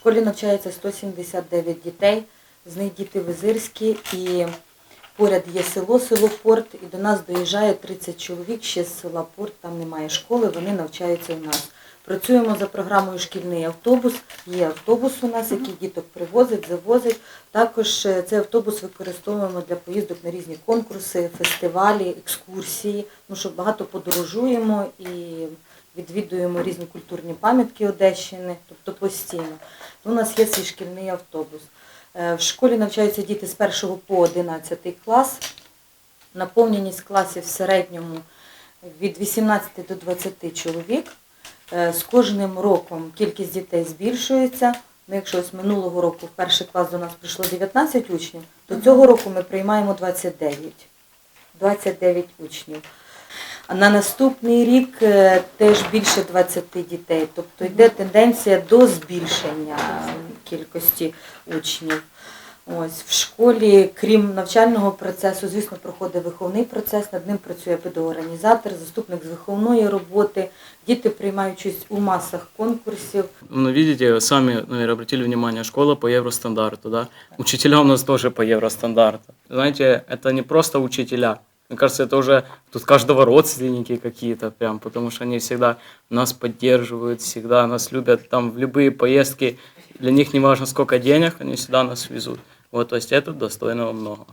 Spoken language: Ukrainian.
школі навчається 179 дітей, з них діти визирські і поряд є село, село Порт, і до нас доїжджає 30 чоловік ще з села Порт, там немає школи, вони навчаються у нас. Працюємо за програмою шкільний автобус. Є автобус у нас, який діток привозить, завозить. Також е, цей автобус використовуємо для поїздок на різні конкурси, фестивалі, екскурсії. Тому що багато подорожуємо і відвідуємо різні культурні пам'ятки Одещини, тобто постійно. У нас є свій шкільний автобус. Е, В школі навчаються діти з 1 по 11 клас. Наповненість класів в середньому від 18 до 20 чоловік. Е, З кожним роком кількість дітей збільшується. Ну, якщо ось минулого року в перший клас до нас прийшло 19 учнів, то цього року ми приймаємо 29. 29 учнів. А на наступний рік е, теж більше 20 дітей. Тобто йде тенденція до збільшення кількості учнів. Ось в школі, крім навчального процесу, звісно, проходить виховний процес. Над ним працює педагогорганізатор, заступник з виховної роботи. Діти приймають участь у масах конкурсів. Ну, видите, сами, наверное, обратили внимание, школа по евростандарту, да? Учителя у нас тоже по евростандарту. Знаете, это не просто учителя. Мне кажется, это уже тут каждого родственники какие-то прям, потому что они всегда нас поддерживают, всегда нас любят. Там в любые поездки, для них не важно сколько денег, они всегда нас везут. Вот, то есть это достойного много.